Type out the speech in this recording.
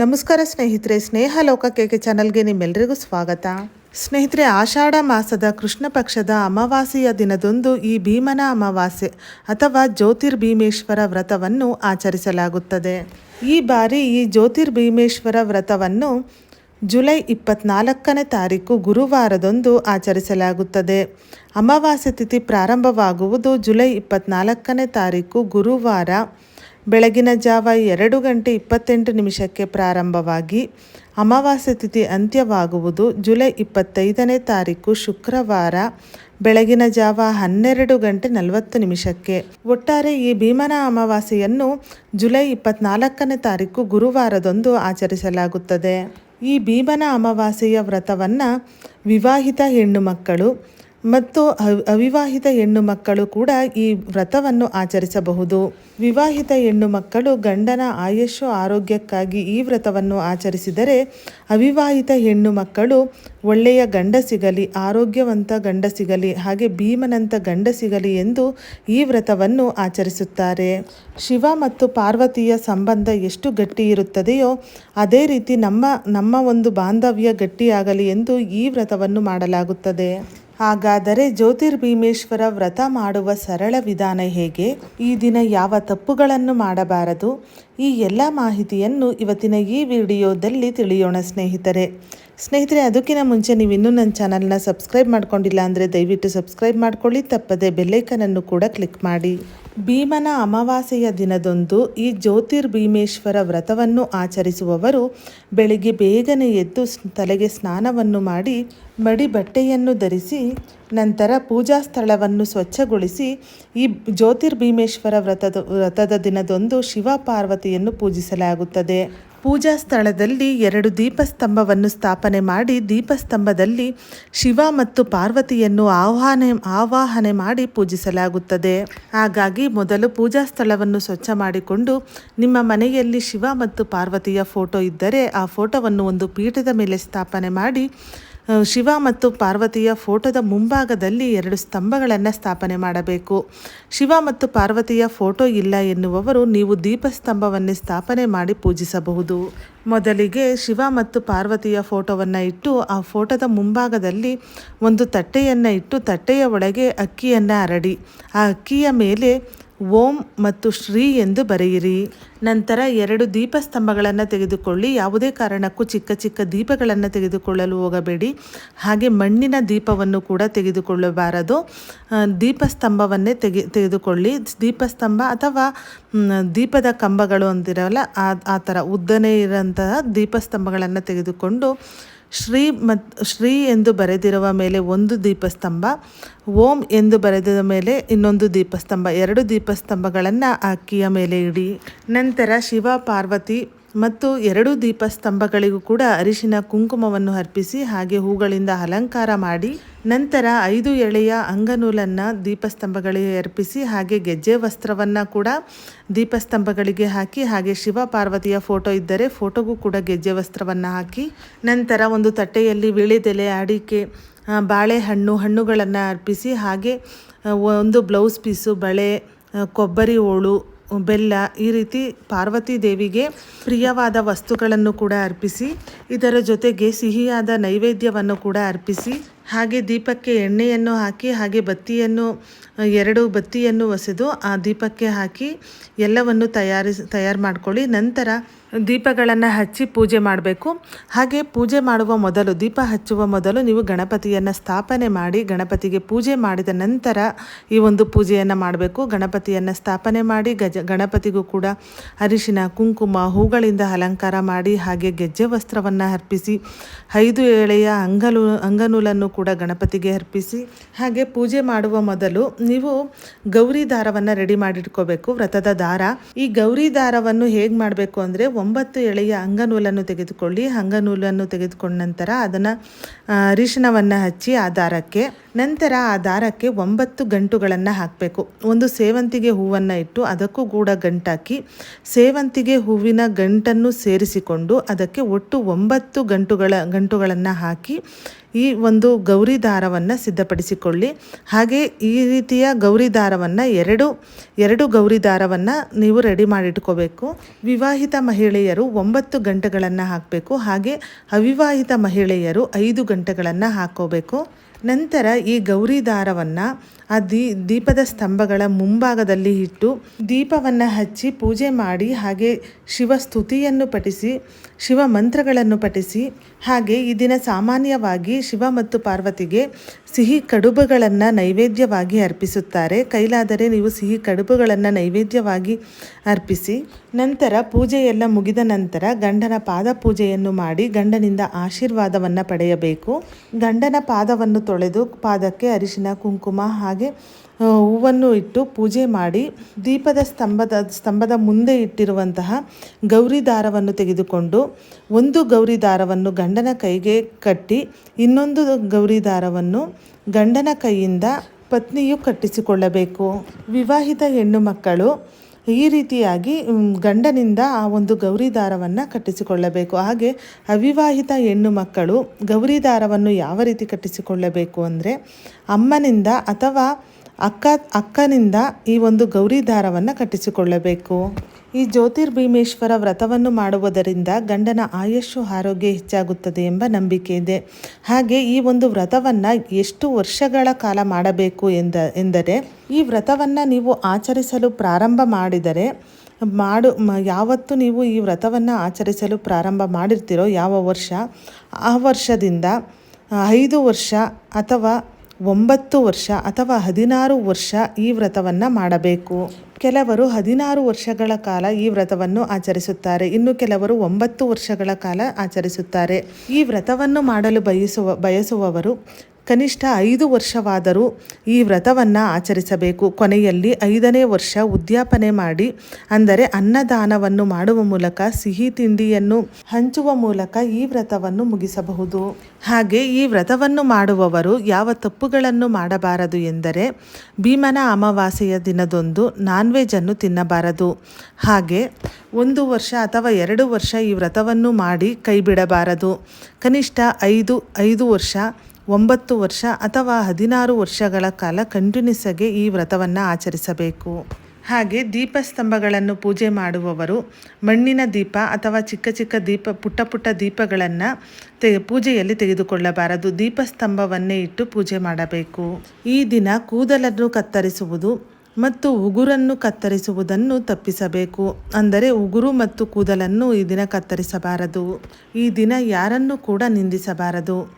ನಮಸ್ಕಾರ ಸ್ನೇಹಿತರೆ ಸ್ನೇಹ ಲೋಕ ಕೇಕೆ ಚಾನಲ್ಗೆ ನಿಮ್ಮೆಲ್ಲರಿಗೂ ಸ್ವಾಗತ. ಸ್ನೇಹಿತರೆ, ಆಷಾಢ ಮಾಸದ ಕೃಷ್ಣ ಪಕ್ಷದ ಅಮಾವಾಸೆಯ ದಿನದಂದು ಈ ಭೀಮನ ಅಮಾವಾಸ್ಯೆ ಅಥವಾ ಜ್ಯೋತಿರ್ಭೀಮೇಶ್ವರ ವ್ರತವನ್ನು ಆಚರಿಸಲಾಗುತ್ತದೆ. ಈ ಬಾರಿ ಈ ಜ್ಯೋತಿರ್ಭೀಮೇಶ್ವರ ವ್ರತವನ್ನು ಜುಲೈ ಇಪ್ಪತ್ನಾಲ್ಕನೇ ತಾರೀಕು ಗುರುವಾರದಂದು ಆಚರಿಸಲಾಗುತ್ತದೆ. ಅಮಾವಾಸ್ಯೆ ತಿಥಿ ಪ್ರಾರಂಭವಾಗುವುದು ಜುಲೈ ಇಪ್ಪತ್ನಾಲ್ಕನೇ ತಾರೀಕು ಗುರುವಾರ. ಬೆಳಗಿನ ಜಾವ ಎರಡು ಗಂಟೆ ಇಪ್ಪತ್ತೆಂಟು ನಿಮಿಷಕ್ಕೆ ಪ್ರಾರಂಭವಾಗಿ ಅಮಾವಾಸ್ಯೆ ತಿಥಿ ಅಂತ್ಯವಾಗುವುದು ಜುಲೈ ಇಪ್ಪತ್ತೈದನೇ ತಾರೀಕು ಶುಕ್ರವಾರ ಬೆಳಗಿನ ಜಾವ ಹನ್ನೆರಡು ಗಂಟೆ ನಲವತ್ತು ನಿಮಿಷಕ್ಕೆ. ಒಟ್ಟಾರೆ ಈ ಭೀಮನ ಅಮಾವಾಸ್ಯೆಯನ್ನು ಜುಲೈ ಇಪ್ಪತ್ನಾಲ್ಕನೇ ತಾರೀಕು ಗುರುವಾರದಂದು ಆಚರಿಸಲಾಗುತ್ತದೆ. ಈ ಭೀಮನ ಅಮಾವಾಸ್ಯೆಯ ವ್ರತವನ್ನು ವಿವಾಹಿತ ಹೆಣ್ಣು ಮಕ್ಕಳು ಮತ್ತು ಅವ್- ಅವಿವಾಹಿತ ಹೆಣ್ಣು ಮಕ್ಕಳು ಕೂಡ ಈ ವ್ರತವನ್ನು ಆಚರಿಸಬಹುದು. ವಿವಾಹಿತ ಹೆಣ್ಣು ಮಕ್ಕಳು ಗಂಡನ ಆಯುಷ್ಯ ಆರೋಗ್ಯಕ್ಕಾಗಿ ಈ ವ್ರತವನ್ನು ಆಚರಿಸಿದರೆ ಅವಿವಾಹಿತ ಹೆಣ್ಣು ಮಕ್ಕಳು ಒಳ್ಳೆಯ ಗಂಡ ಸಿಗಲಿ ಆರೋಗ್ಯವಂತ ಗಂಡ ಸಿಗಲಿ ಹಾಗೆ ಭೀಮನಂತ ಗಂಡ ಸಿಗಲಿ ಎಂದು ಈ ವ್ರತವನ್ನು ಆಚರಿಸುತ್ತಾರೆ. ಶಿವ ಮತ್ತು ಪಾರ್ವತಿಯ ಸಂಬಂಧ ಎಷ್ಟು ಗಟ್ಟಿ ಇರುತ್ತದೆಯೋ ಅದೇ ರೀತಿ ನಮ್ಮ ನಮ್ಮ ಒಂದು ಬಾಂಧವ್ಯ ಗಟ್ಟಿಯಾಗಲಿ ಎಂದು ಈ ವ್ರತವನ್ನು ಮಾಡಲಾಗುತ್ತದೆ. ಹಾಗಾದರೆ ಜ್ಯೋತಿರ್ಭೀಮೇಶ್ವರ ವ್ರತ ಮಾಡುವ ಸರಳ ವಿಧಾನ ಹೇಗೆ? ಈ ದಿನ ಯಾವ ತಪ್ಪುಗಳನ್ನು ಮಾಡಬಾರದು? ಈ ಎಲ್ಲ ಮಾಹಿತಿಯನ್ನು ಇವತ್ತಿನ ಈ ವಿಡಿಯೋದಲ್ಲಿ ತಿಳಿಯೋಣ ಸ್ನೇಹಿತರೆ. ಸ್ನೇಹಿತರೆ, ಅದಕ್ಕಿಂತ ಮುಂಚೆ ನೀವು ಇನ್ನೂ ನನ್ನ ಚಾನಲ್ನ ಸಬ್ಸ್ಕ್ರೈಬ್ ಮಾಡ್ಕೊಂಡಿಲ್ಲ ಅಂದರೆ ದಯವಿಟ್ಟು ಸಬ್ಸ್ಕ್ರೈಬ್ ಮಾಡ್ಕೊಳ್ಳಿ, ತಪ್ಪದೆ ಬೆಲ್ಲೈಕನನ್ನು ಕೂಡ ಕ್ಲಿಕ್ ಮಾಡಿ. ಭೀಮನ ಅಮಾವಾಸ್ಯೆಯ ದಿನದಂದು ಈ ಜ್ಯೋತಿರ್ಭೀಮೇಶ್ವರ ವ್ರತವನ್ನು ಆಚರಿಸುವವರು ಬೆಳಿಗ್ಗೆ ಬೇಗನೆ ಎದ್ದು ತಲೆಗೆ ಸ್ನಾನವನ್ನು ಮಾಡಿ ಮಡಿ ಬಟ್ಟೆಯನ್ನು ಧರಿಸಿ, ನಂತರ ಪೂಜಾ ಸ್ಥಳವನ್ನು ಸ್ವಚ್ಛಗೊಳಿಸಿ ಈ ಜ್ಯೋತಿರ್ಭೀಮೇಶ್ವರ ವ್ರತದ ವ್ರತದ ದಿನದೊಂದು ಶಿವ ಪಾರ್ವತಿಯನ್ನು ಪೂಜಿಸಲಾಗುತ್ತದೆ. ಪೂಜಾ ಸ್ಥಳದಲ್ಲಿ ಎರಡು ದೀಪಸ್ತಂಭವನ್ನು ಸ್ಥಾಪನೆ ಮಾಡಿ ದೀಪಸ್ತಂಭದಲ್ಲಿ ಶಿವ ಮತ್ತು ಪಾರ್ವತಿಯನ್ನು ಆಹ್ವಾನ, ಆವಾಹನೆ ಮಾಡಿ ಪೂಜಿಸಲಾಗುತ್ತದೆ. ಹಾಗಾಗಿ ಮೊದಲು ಪೂಜಾ ಸ್ಥಳವನ್ನು ಸ್ವಚ್ಛ ಮಾಡಿಕೊಂಡು ನಿಮ್ಮ ಮನೆಯಲ್ಲಿ ಶಿವ ಮತ್ತು ಪಾರ್ವತಿಯ ಫೋಟೋ ಇದ್ದರೆ ಆ ಫೋಟೋವನ್ನು ಒಂದು ಪೀಠದ ಮೇಲೆ ಸ್ಥಾಪನೆ ಮಾಡಿ ಶಿವ ಮತ್ತು ಪಾರ್ವತಿಯ ಫೋಟೋದ ಮುಂಭಾಗದಲ್ಲಿ ಎರಡು ಸ್ತಂಭಗಳನ್ನು ಸ್ಥಾಪನೆ ಮಾಡಬೇಕು. ಶಿವ ಮತ್ತು ಪಾರ್ವತಿಯ ಫೋಟೋ ಇಲ್ಲ ಎನ್ನುವವರು ನೀವು ದೀಪಸ್ತಂಭವನ್ನೇ ಸ್ಥಾಪನೆ ಮಾಡಿ ಪೂಜಿಸಬಹುದು. ಮೊದಲಿಗೆ ಶಿವ ಮತ್ತು ಪಾರ್ವತಿಯ ಫೋಟೋವನ್ನು ಇಟ್ಟು ಆ ಫೋಟೋದ ಮುಂಭಾಗದಲ್ಲಿ ಒಂದು ತಟ್ಟೆಯನ್ನು ಇಟ್ಟು ತಟ್ಟೆಯ ಒಳಗೆ ಅಕ್ಕಿಯನ್ನು ಹರಡಿ ಆ ಅಕ್ಕಿಯ ಮೇಲೆ ಓಂ ಮತ್ತು ಶ್ರೀ ಎಂದು ಬರೆಯಿರಿ. ನಂತರ ಎರಡು ದೀಪಸ್ತಂಭಗಳನ್ನು ತೆಗೆದುಕೊಳ್ಳಿ. ಯಾವುದೇ ಕಾರಣಕ್ಕೂ ಚಿಕ್ಕ ಚಿಕ್ಕ ದೀಪಗಳನ್ನು ತೆಗೆದುಕೊಳ್ಳಲು ಹೋಗಬೇಡಿ. ಹಾಗೆ ಮಣ್ಣಿನ ದೀಪವನ್ನು ಕೂಡ ತೆಗೆದುಕೊಳ್ಳಬಾರದು. ದೀಪ ದೀಪಸ್ತಂಭವನ್ನೇ ತೆಗೆ, ತೆಗೆದುಕೊಳ್ಳಿ. ದೀಪಸ್ತಂಭ ಅಥವಾ ದೀಪದ ಕಂಬಗಳು ಅಂತಿರಲ್ಲ, ಆ ಆ ಥರ ಉದ್ದನೇ ಇರೋಂತಹ ದೀಪಸ್ತಂಭಗಳನ್ನು ತೆಗೆದುಕೊಂಡು ಶ್ರೀ ಮತ್, ಶ್ರೀ ಎಂದು ಬರೆದಿರುವ ಮೇಲೆ ಒಂದು ದೀಪಸ್ತಂಭ, ಓಂ ಎಂದು ಬರೆದ ಮೇಲೆ ಇನ್ನೊಂದು ದೀಪಸ್ತಂಭ. ಎರಡು ದೀಪಸ್ತಂಭಗಳನ್ನು ಅಕ್ಕಿಯ ಮೇಲೆ ಇಡಿ. ನಂತರ ಶಿವ ಪಾರ್ವತಿ ಮತ್ತು ಎರಡು ದೀಪಸ್ತಂಭಗಳಿಗೂ ಕೂಡ ಅರಿಶಿನ ಕುಂಕುಮವನ್ನು ಅರ್ಪಿಸಿ ಹಾಗೆ ಹೂಗಳಿಂದ ಅಲಂಕಾರ ಮಾಡಿ ನಂತರ ಐದು ಎಳೆಯ ಅಂಗನೂಲನ್ನು ದೀಪಸ್ತಂಭಗಳಿಗೆ ಅರ್ಪಿಸಿ ಹಾಗೆ ಗೆಜ್ಜೆ ವಸ್ತ್ರವನ್ನು ಕೂಡ ದೀಪಸ್ತಂಭಗಳಿಗೆ ಹಾಕಿ ಹಾಗೆ ಶಿವ ಪಾರ್ವತಿಯ ಫೋಟೋ ಇದ್ದರೆ ಫೋಟೋಗೂ ಕೂಡ ಗೆಜ್ಜೆ ವಸ್ತ್ರವನ್ನು ಹಾಕಿ ನಂತರ ಒಂದು ತಟ್ಟೆಯಲ್ಲಿ ವೀಳ್ಯದೆಲೆ ಅಡಿಕೆ ಬಾಳೆಹಣ್ಣು ಹಣ್ಣುಗಳನ್ನು ಅರ್ಪಿಸಿ ಹಾಗೆ ಒಂದು ಬ್ಲೌಸ್ ಪೀಸು, ಬಳೆ ಕೊಬ್ಬರಿ ಹೋಳು ಬೆಲ್ಲ ಈ ರೀತಿ ಪಾರ್ವತಿ ದೇವಿಗೆ ಪ್ರಿಯವಾದ ವಸ್ತುಗಳನ್ನು ಕೂಡ ಅರ್ಪಿಸಿ, ಇದರ ಜೊತೆಗೆ ಸಿಹಿಯಾದ ನೈವೇದ್ಯವನ್ನು ಕೂಡ ಅರ್ಪಿಸಿ ಹಾಗೆ ದೀಪಕ್ಕೆ ಎಣ್ಣೆಯನ್ನು ಹಾಕಿ, ಹಾಗೆ ಬತ್ತಿಯನ್ನು ಎರಡು ಬತ್ತಿಯನ್ನು ಒಸೆದು ಆ ದೀಪಕ್ಕೆ ಹಾಕಿ ಎಲ್ಲವನ್ನು ತಯಾರಿಸಿ ತಯಾರು ಮಾಡ್ಕೊಳ್ಳಿ. ನಂತರ ದೀಪಗಳನ್ನು ಹಚ್ಚಿ ಪೂಜೆ ಮಾಡಬೇಕು. ಹಾಗೆ ಪೂಜೆ ಮಾಡುವ ಮೊದಲು, ದೀಪ ಹಚ್ಚುವ ಮೊದಲು ನೀವು ಗಣಪತಿಯನ್ನು ಸ್ಥಾಪನೆ ಮಾಡಿ, ಗಣಪತಿಗೆ ಪೂಜೆ ಮಾಡಿದ ನಂತರ ಈ ಒಂದು ಪೂಜೆಯನ್ನು ಮಾಡಬೇಕು. ಗಣಪತಿಯನ್ನು ಸ್ಥಾಪನೆ ಮಾಡಿ, ಗಜ, ಗಣಪತಿಗೂ ಕೂಡ ಅರಿಶಿನ, ಕುಂಕುಮ, ಹೂಗಳಿಂದ ಅಲಂಕಾರ ಮಾಡಿ, ಹಾಗೆ ಗೆಜ್ಜೆ ವಸ್ತ್ರವನ್ನು ಅರ್ಪಿಸಿ, ಐದು ಎಳೆಯ ಅಂಗಲು, ಅಂಗನೂಲನ್ನು ಕೂಡ ಗಣಪತಿಗೆ ಅರ್ಪಿಸಿ, ಹಾಗೆ ಪೂಜೆ ಮಾಡುವ ಮೊದಲು ನೀವು ಗೌರಿ ದಾರವನ್ನು ರೆಡಿ ಮಾಡಿಟ್ಕೋಬೇಕು, ವ್ರತದ ದಾರ. ಈ ಗೌರಿ ದಾರವನ್ನು ಹೇಗೆ ಮಾಡಬೇಕು ಅಂದರೆ ಒಂಬತ್ತು ಎಳೆಯ ಅಂಗನೂಲನ್ನು ತೆಗೆದುಕೊಳ್ಳಿ. ಅಂಗನೂಲನ್ನು ತೆಗೆದುಕೊಂಡ ನಂತರ ಅದನ್ನು ಅರಿಶಿನವನ್ನು ಹಚ್ಚಿ ಆ ದಾರಕ್ಕೆ. ನಂತರ ಆ ದಾರಕ್ಕೆ ಒಂಬತ್ತು ಗಂಟುಗಳನ್ನು ಹಾಕಬೇಕು. ಒಂದು ಸೇವಂತಿಗೆ ಹೂವನ್ನು ಇಟ್ಟು ಅದಕ್ಕೂ ಕೂಡ ಗಂಟಾಕಿ, ಸೇವಂತಿಗೆ ಹೂವಿನ ಗಂಟನ್ನು ಸೇರಿಸಿಕೊಂಡು ಅದಕ್ಕೆ ಒಟ್ಟು ಒಂಬತ್ತು ಗಂಟುಗಳ, ಗಂಟುಗಳನ್ನು ಹಾಕಿ ಈ ಒಂದು ಗೌರಿ ದಾರವನ್ನು ಸಿದ್ಧಪಡಿಸಿಕೊಳ್ಳಿ. ಹಾಗೆ ಈ ರೀತಿಯ ಗೌರಿ ದಾರವನ್ನು ಎರಡು ಎರಡು ಗೌರಿ ದಾರವನ್ನು ನೀವು ರೆಡಿ ಮಾಡಿಟ್ಕೋಬೇಕು. ವಿವಾಹಿತ ಮಹಿಳೆಯರು ಒಂಬತ್ತು ಗಂಟೆಗಳನ್ನು ಹಾಕಬೇಕು. ಹಾಗೆ ಅವಿವಾಹಿತ ಮಹಿಳೆಯರು ಐದು ಗಂಟೆಗಳನ್ನು ಹಾಕೋಬೇಕು ನಂತರ ಈ ಗೌರಿ ದಾರವನ್ನು ಆ ದೀ, ದೀಪದ ಸ್ತಂಭಗಳ ಮುಂಭಾಗದಲ್ಲಿ ಇಟ್ಟು ದೀಪವನ್ನು ಹಚ್ಚಿ ಪೂಜೆ ಮಾಡಿ ಹಾಗೆ ಶಿವ ಸ್ತುತಿಯನ್ನು ಪಠಿಸಿ, ಶಿವ ಮಂತ್ರಗಳನ್ನು ಪಠಿಸಿ, ಹಾಗೆ ಈ ದಿನ ಸಾಮಾನ್ಯವಾಗಿ ಶಿವ ಮತ್ತು ಪಾರ್ವತಿಗೆ ಸಿಹಿ ಕಡುಬುಗಳನ್ನು ನೈವೇದ್ಯವಾಗಿ ಅರ್ಪಿಸುತ್ತಾರೆ. ಕೈಲಾದರೆ ನೀವು ಸಿಹಿ ಕಡುಬುಗಳನ್ನು ನೈವೇದ್ಯವಾಗಿ ಅರ್ಪಿಸಿ, ನಂತರ ಪೂಜೆಯೆಲ್ಲ ಮುಗಿದ ನಂತರ ಗಂಡನ ಪಾದ ಪೂಜೆಯನ್ನು ಮಾಡಿ ಗಂಡನಿಂದ ಆಶೀರ್ವಾದವನ್ನು ಪಡೆಯಬೇಕು. ಗಂಡನ ಪಾದವನ್ನು ತೊಳೆದು ಪಾದಕ್ಕೆ ಅರಿಶಿನ, ಕುಂಕುಮ ಹಾಗೆ ಹೂವನ್ನು ಇಟ್ಟು ಪೂಜೆ ಮಾಡಿ ದೀಪದ ಸ್ತಂಭದ ಸ್ತಂಭದ ಮುಂದೆ ಇಟ್ಟಿರುವಂತಹ ಗೌರಿ ದಾರವನ್ನು ತೆಗೆದುಕೊಂಡು ಒಂದು ಗೌರಿ ದಾರವನ್ನು ಗಂಡನ ಕೈಗೆ ಕಟ್ಟಿ ಇನ್ನೊಂದು ಗೌರಿ ದಾರವನ್ನು ಗಂಡನ ಕೈಯಿಂದ ಪತ್ನಿಯು ಕಟ್ಟಿಸಿಕೊಳ್ಳಬೇಕು. ವಿವಾಹಿತ ಹೆಣ್ಣು ಮಕ್ಕಳು ಈ ರೀತಿಯಾಗಿ ಗಂಡನಿಂದ ಆ ಒಂದು ಗೌರಿ ದಾರವನ್ನು ಕಟ್ಟಿಸಿಕೊಳ್ಳಬೇಕು. ಹಾಗೆ ಅವಿವಾಹಿತ ಹೆಣ್ಣು ಮಕ್ಕಳು ಗೌರಿ ದಾರವನ್ನು ಯಾವ ರೀತಿ ಕಟ್ಟಿಸಿಕೊಳ್ಳಬೇಕು ಅಂದರೆ, ಅಮ್ಮನಿಂದ ಅಥವಾ ಅಕ್ಕ, ಅಕ್ಕನಿಂದ ಈ ಒಂದು ಗೌರಿ ದಾರವನ್ನು ಕಟ್ಟಿಸಿಕೊಳ್ಳಬೇಕು. ಈ ಜ್ಯೋತಿರ್ಭೀಮೇಶ್ವರ ವ್ರತವನ್ನು ಮಾಡುವುದರಿಂದ ಗಂಡನ ಆಯಸ್ಸು, ಆರೋಗ್ಯ ಹೆಚ್ಚಾಗುತ್ತದೆ ಎಂಬ ನಂಬಿಕೆ ಇದೆ. ಹಾಗೆ ಈ ಒಂದು ವ್ರತವನ್ನು ಎಷ್ಟು ವರ್ಷಗಳ ಕಾಲ ಮಾಡಬೇಕು ಎಂದ, ಎಂದರೆ, ಈ ವ್ರತವನ್ನು ನೀವು ಆಚರಿಸಲು ಪ್ರಾರಂಭ ಮಾಡಿದರೆ, ಮಾಡು ಯಾವತ್ತು ನೀವು ಈ ವ್ರತವನ್ನು ಆಚರಿಸಲು ಪ್ರಾರಂಭ ಮಾಡಿರ್ತೀರೋ ಯಾವ ವರ್ಷ, ಆ ವರ್ಷದಿಂದ ಐದು ವರ್ಷ ಅಥವಾ ಒಂಬತ್ತು ವರ್ಷ ಅಥವಾ ಹದಿನಾರು ವರ್ಷ ಈ ವ್ರತವನ್ನು ಮಾಡಬೇಕು. ಕೆಲವರು ಹದಿನಾರು ವರ್ಷಗಳ ಕಾಲ ಈ ವ್ರತವನ್ನು ಆಚರಿಸುತ್ತಾರೆ. ಇನ್ನು ಕೆಲವರು ಒಂಬತ್ತು ವರ್ಷಗಳ ಕಾಲ ಆಚರಿಸುತ್ತಾರೆ. ಈ ವ್ರತವನ್ನು ಮಾಡಲು ಬಯಸುವ, ಬಯಸುವವರು ಕನಿಷ್ಠ ಐದು ವರ್ಷವಾದರೂ ಈ ವ್ರತವನ್ನು ಆಚರಿಸಬೇಕು. ಕೊನೆಯಲ್ಲಿ ಐದನೇ ವರ್ಷ ಉದ್ಯಾಪನೆ ಮಾಡಿ, ಅಂದರೆ ಅನ್ನದಾನವನ್ನು ಮಾಡುವ ಮೂಲಕ ಸಿಹಿ ತಿಂಡಿಯನ್ನು ಹಂಚುವ ಮೂಲಕ ಈ ವ್ರತವನ್ನು ಮುಗಿಸಬಹುದು. ಹಾಗೆ ಈ ವ್ರತವನ್ನು ಮಾಡುವವರು ಯಾವ ತಪ್ಪುಗಳನ್ನು ಮಾಡಬಾರದು ಎಂದರೆ, ಭೀಮನ ಅಮಾವಾಸ್ಯೆಯ ದಿನದೊಂದು ನಾನ್ ಅನ್ನು ತಿನ್ನಬಾರದು. ಹಾಗೆ ಒಂದು ವರ್ಷ ಅಥವಾ ಎರಡು ವರ್ಷ ಈ ವ್ರತವನ್ನು ಮಾಡಿ ಕೈಬಿಡಬಾರದು. ಕನಿಷ್ಠ ಐದು ಐದು ವರ್ಷ ಒಂಬತ್ತು ವರ್ಷ ಅಥವಾ ಹದಿನಾರು ವರ್ಷಗಳ ಕಾಲ ಕಂಟಿನ್ಯೂಸ್ ಆಗಿ ಈ ವ್ರತವನ್ನು ಆಚರಿಸಬೇಕು. ಹಾಗೆ ದೀಪಸ್ತಂಭಗಳನ್ನು ಪೂಜೆ ಮಾಡುವವರು ಮಣ್ಣಿನ ದೀಪ ಅಥವಾ ಚಿಕ್ಕ ಚಿಕ್ಕ ದೀಪ, ಪುಟ್ಟ ಪುಟ್ಟ ದೀಪಗಳನ್ನು ತೆ, ಪೂಜೆಯಲ್ಲಿ ತೆಗೆದುಕೊಳ್ಳಬಾರದು. ದೀಪಸ್ತಂಭವನ್ನೇ ಇಟ್ಟು ಪೂಜೆ ಮಾಡಬೇಕು. ಈ ದಿನ ಕೂದಲನ್ನು ಕತ್ತರಿಸುವುದು ಮತ್ತು ಉಗುರನ್ನು ಕತ್ತರಿಸುವುದನ್ನು ತಪ್ಪಿಸಬೇಕು. ಅಂದರೆ ಉಗುರು ಮತ್ತು ಕೂದಲನ್ನು ಈ ದಿನ ಕತ್ತರಿಸಬಾರದು. ಈ ದಿನ ಯಾರನ್ನು ಕೂಡ ನಿಂದಿಸಬಾರದು.